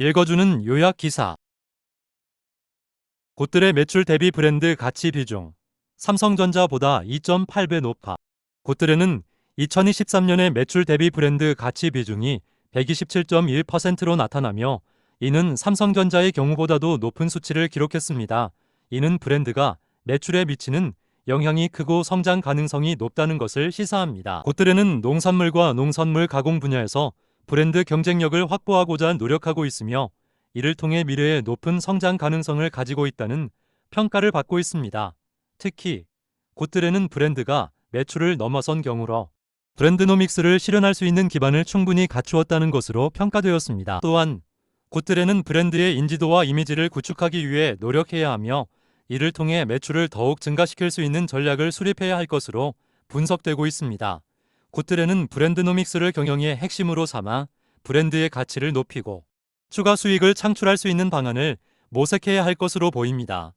읽어주는 요약 기사. 곳들의 매출 대비 브랜드 가치 비중. 삼성전자보다 2.8배 높아. 곳들에는 2023년의 매출 대비 브랜드 가치 비중이 127.1%로 나타나며 이는 삼성전자의 경우보다도 높은 수치를 기록했습니다. 이는 브랜드가 매출에 미치는 영향이 크고 성장 가능성이 높다는 것을 시사합니다. 곳들에는 농산물과 농산물 가공 분야에서 브랜드 경쟁력을 확보하고자 노력하고 있으며 이를 통해 미래의 높은 성장 가능성을 가지고 있다는 평가를 받고 있습니다. 특히 곳들에는 브랜드가 매출을 넘어선 경우로 브랜드노믹스를 실현할 수 있는 기반을 충분히 갖추었다는 것으로 평가되었습니다. 또한 곳들에는 브랜드의 인지도와 이미지를 구축하기 위해 노력해야 하며 이를 통해 매출을 더욱 증가시킬 수 있는 전략을 수립해야 할 것으로 분석되고 있습니다. 곳들에는 브랜드노믹스를 경영의 핵심으로 삼아 브랜드의 가치를 높이고 추가 수익을 창출할 수 있는 방안을 모색해야 할 것으로 보입니다.